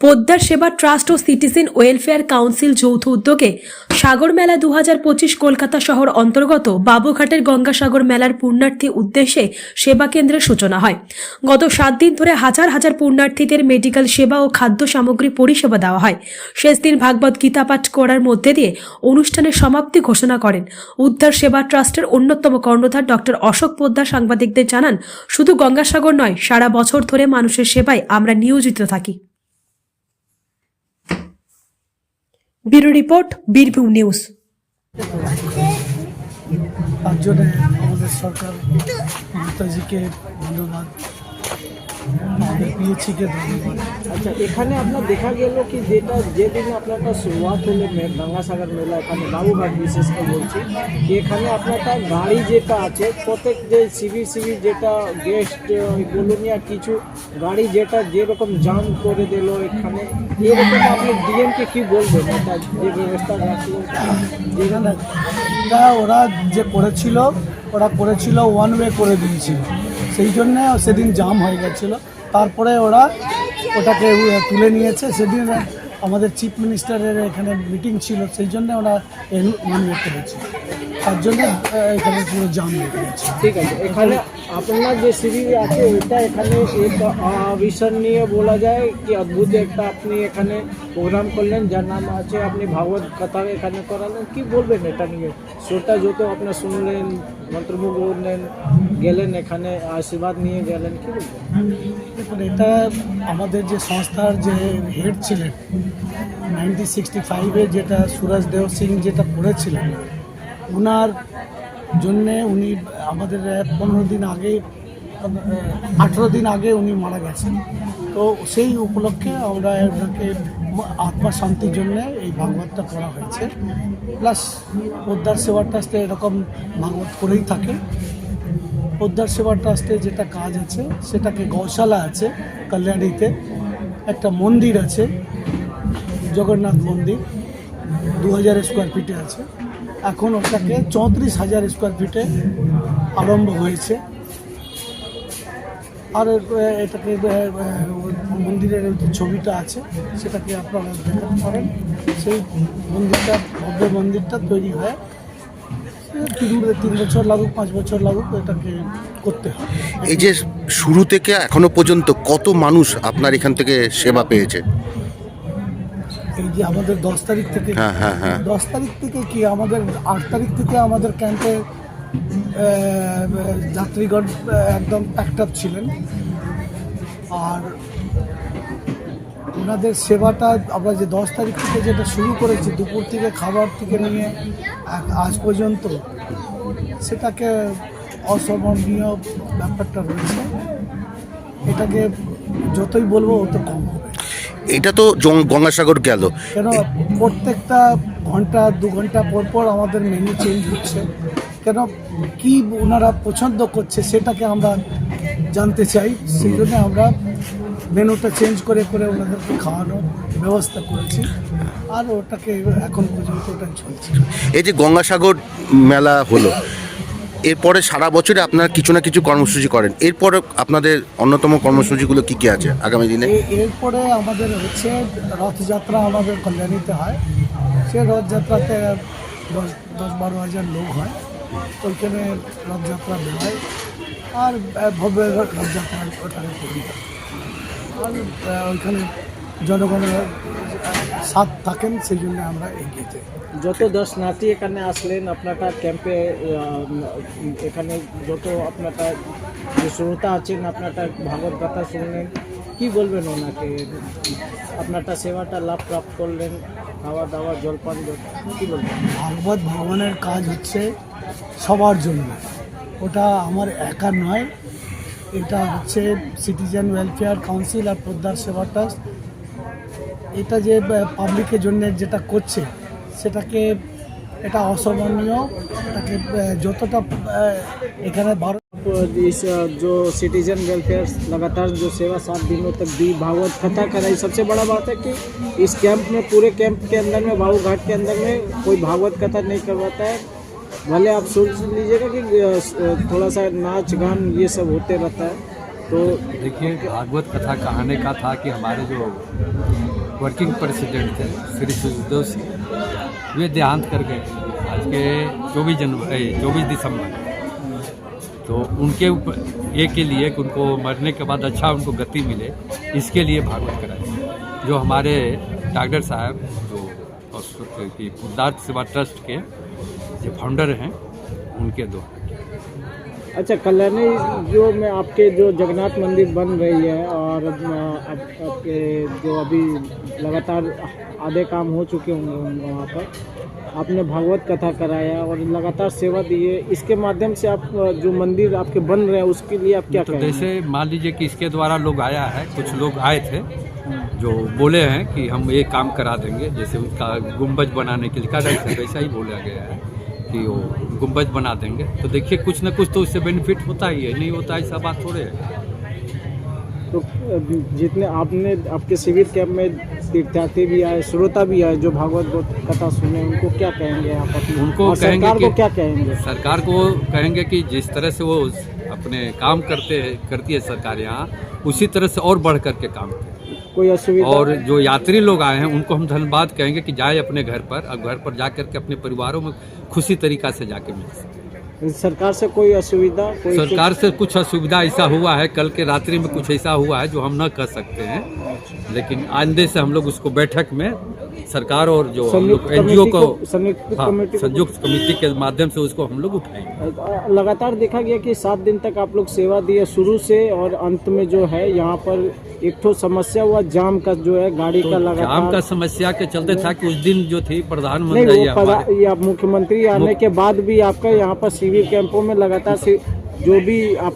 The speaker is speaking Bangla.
পোদ্দার সেবা ট্রাস্ট ও সিটিজেন ওয়েলফেয়ার কাউন্সিল যৌথ উদ্যোগে সাগর মেলা দু পঁচিশ কলকাতা শহর অন্তর্গত বাবুঘাটের গঙ্গাসাগর মেলার পূর্ণার্থী উদ্দেশ্যে সেবা কেন্দ্রের সূচনা হয়। গত সাত দিন ধরে হাজার হাজার পূর্ণার্থীদের মেডিকেল সেবা ও খাদ্য সামগ্রী পরিষেবা দেওয়া হয়। শেষ দিন ভাগবত গীতা পাঠ করার মধ্যে দিয়ে অনুষ্ঠানের সমাপ্তি ঘোষণা করেন। উদ্ধার সেবা ট্রাস্টের অন্যতম কর্ণধার ডক্টর অশোক পোদ্দার সাংবাদিকদের জানান, শুধু গঙ্গাসাগর নয়, সারা বছর ধরে মানুষের সেবায় আমরা নিয়োজিত থাকি। ব্যুরো রিপোর্ট বীরভূম নিউজ তার জন্য আমাদের সরকার নেতাজিকে ধন্যবাদ আচ্ছা এখানে আপনার দেখা কি যেটা যেদিন মেলা, এখানে বাবুঘাট এখানে আপনার একটা গাড়ি যেটা আছে, প্রত্যেক যে যেটা গেস্ট কিছু গাড়ি যেটা যেরকম জাম করে দিল এখানে, এরকম আপনি ডিএমকে কি বলবেন? যে ব্যবস্থা ওরা যে করেছিল, ওরা করেছিল ওয়ান ওয়ে করে দিয়েছিল। সেই জন্যে সেদিন জাম হয়ে গেছিল। তারপরে ওরা ওটাকে তুলে নিয়েছে। সেদিন আমাদের চিফ মিনিস্টারের এখানে মিটিং ছিল, সেই জন্যে ওরা মানিয়ে করেছে। তার জন্য এখানে পুরো জাম গেছে। ঠিক আছে এখানে আপনার যে সিঁড়ি আছে এটা এখানে এক অবিস্মরণীয় বলা যায় কি অদ্ভুত একটা আপনি এখানে প্রোগ্রাম করলেন যার নাম আছে আপনি ভাগবত কথা এখানে করালেন। কি বলবেন এটা নিয়ে? শ্রোতা যত আপনার শুনলেন মন্ত্রমুগ্ধ হলেন গেলেন এখানে আশীর্বাদ নিয়ে গেলেন কি বলবেন? এটা আমাদের যে সংস্থার যে হেড ছিলেন নাইনটিন সিক্সটি ফাইভে যেটা সুরজ দেও সিং যেটা করেছিলেন ওনার জন্যে উনি আমাদের পনেরো দিন আগে আঠেরো দিন আগে উনি মারা গেছেন। তো সেই উপলক্ষে আমরা ওনাকে আত্মা শান্তির জন্য এই ভাগবতটা করা হয়েছে। প্লাস উদ্ধার সেবা ট্রাস্টে এরকম ভাগবত করেই থাকে। উদ্ধার সেবা ট্রাস্টে যেটা কাজ আছে, সেটাকে গৌশালা আছে, কল্যাণীতে। একটা মন্দির আছে, জগন্নাথ মন্দির, দু হাজার স্কোয়ার ফিটে আছে। এখন ওটাকে চৌত্রিশ হাজার স্কোয়ার ফিটে আরম্ভ হয়েছে। আর এটাকে মন্দিরের যে ছবিটা আছে, সেটাকে আপনারা দেখাতে পারেন। সেই মন্দিরটা, ভব্য মন্দিরটা তৈরি হয়। তিন তিন বছর লাগুক, পাঁচ বছর লাগুক, এটাকে করতে হয়। এই যে শুরু থেকে এখনও পর্যন্ত কত মানুষ আপনার এখান থেকে সেবা পেয়েছে? এই যে আমাদের দশ তারিখ থেকে হ্যাঁ হ্যাঁ হ্যাঁ। দশ তারিখ থেকে কি আমাদের আট তারিখ থেকে আমাদের ক্যাম্পে যাত্রীগণ একদম প্যাকড ছিলেন। আর ওনাদের সেবাটা আমরা যে দশ তারিখ থেকে যেটা শুরু করেছি দুপুর থেকে খাবার থেকে নিয়ে আজ পর্যন্ত সেটাকে অসমনীয় ব্যাপারটা রয়েছে। এটাকে যতই বলব অত কম হবে। এটা তো গঙ্গাসাগর গেল। কেন? প্রত্যেকটা ঘণ্টা দু ঘণ্টা পর পর আমাদের মেনু চেঞ্জ হচ্ছে। কেন? কি ওনারা পছন্দ করছে সেটাকে আমরা জানতে চাই। সেই জন্য আমরা মেনুটা চেঞ্জ করে করে ওনাদেরকে খাওয়ানোর ব্যবস্থা করেছি। আর ওটাকে এখন পর্যন্ত ওটা চলছে। এই যে গঙ্গাসাগর মেলা হলো এরপরে সারা বছরে আপনারা কিছু না কিছু কর্মসূচি করেন। এরপরে আপনাদের অন্যতম কর্মসূচিগুলো কি কি আছে আগামী দিনে? এরপরে আমাদের হচ্ছে রথযাত্রা আমাদের কল্যাণীতে হয়। সে রথযাত্রাতে দশ দশ বারো হাজার লোক হয়। ওইখানে রথযাত্রা হয় আর ভব্য রথযাত্রা ওখানে আর ওইখানে জনগণের সাথ থাকেন সেই জন্য আমরা এগিয়ে যাই। যত দর্শনার্থী এখানে আসলেন আপনাটা ক্যাম্পে এখানে যত আপনাটা যে শ্রোতা আছেন আপনাটা ভাগবত কথা শুনলেন কি বলবেন ওনাকে? আপনারটা সেবাটা লাভ প্রাপ্ত করলেন খাওয়া দাওয়া জলপান জল- কি বলবেন? ভাগবত ভগবানের কাজ হচ্ছে সবার জন্য। ওটা আমার একা নয় এটা হচ্ছে সিটিজেন ওয়েলফেয়ার কাউন্সিল আর পোদ্দার সেবা ট্রাস্ট এটা যে পাবলিকের জন্য যেটা করছে সেটাকে এটা অসম্মানীয় এটাকে আহ, যতটা আহ, এখানে ভারত आप इस अ, जो सिटीजन वेलफेयर लगातार जो सेवा सात दिनों तक दी भागवत कथा कराई सबसे बड़ा बात है कि इस कैंप में पूरे कैंप के अंदर में बाबू घाट के अंदर में कोई भागवत कथा नहीं करवाता है भले आप सोच लीजिएगा कि अ, थोड़ा सा नाच गान ये सब होते रहता है तो देखिए भागवत कथा कहने का था कि हमारे जो वर्किंग प्रेसिडेंट थे, श्री सुखदेव सिंह। वे देहांत कर गए आज के चौबीस जनवरी चौबीस दिसंबर। तो उनके ऊपर, ये के लिए कि उनको मरने के बाद अच्छा उनको गति मिले, इसके लिए भागवत कराए। जो हमारे डॉक्टर साहब, जो हॉस्पिटल की सेवा ट्रस्ट के, जो फाउंडर हैं, उनके द्वारा अच्छा कल्याणी जो में आपके जो जगन्नाथ मंदिर बन रही है और अब आपके जो अभी लगातार आधे काम हो चुके होंगे वहाँ पर आपने भागवत कथा कराया और लगातार सेवा दी है इसके माध्यम से आप जो मंदिर आपके बन रहे हैं उसके लिए आप क्या तो जैसे मान लीजिए कि इसके द्वारा लोग आया है कुछ लोग आए थे जो बोले हैं कि हम ये काम करा देंगे जैसे उसका गुम्बज बनाने के लिए कहा वैसा ही बोला गया है। कि वो गुम्बज बना देंगे। तो देखिए कुछ ना कुछ तो उससे बेनिफिट होता ही है। नहीं होता ऐसा बात थोड़े है। तो जितने आपने आपके शिविर कैंप में तीर्थयात्री भी आए श्रोता भी आए जो भागवत कथा सुने उनको क्या कहेंगे आप अपने? उनको कहेंगे सरकार को क्या कहेंगे? सरकार को कहेंगे कि जिस तरह से वो अपने काम करते हैं करती है सरकार यहाँ उसी तरह से और बढ़ करके काम करे कोई असुविधा और जो यात्री लोग आए हैं उनको हम धन्यवाद कहेंगे कि जाए अपने घर पर और घर पर जा करके अपने परिवारों में खुशी तरीका से जाके मिल सके। सरकार से कोई असुविधा कोई सरकार से कुछ असुविधा ऐसा हुआ है कल के रात्रि में कुछ ऐसा हुआ है जो हम न कर सकते हैं। लेकिन आंदे से हम लोग उसको बैठक में सरकार और जो हम लोग को संयुक्त हाँ, कमेटी को संयुक्त कमेटी के माध्यम से उसको हम लोग उठाएँगे। लगातार देखा गया कि सात दिन तक आप लोग सेवा दिए शुरू से और अंत में जो है यहाँ पर एक ठो समस्या हुआ जाम का जो है गाड़ी तो का लगा जाम का समस्या के चलते था कि उस दिन जो थी प्रधानमंत्री मुख्यमंत्री आने के बाद भी आपका यहाँ पर शिविर कैंपों में लगातार जो भी आप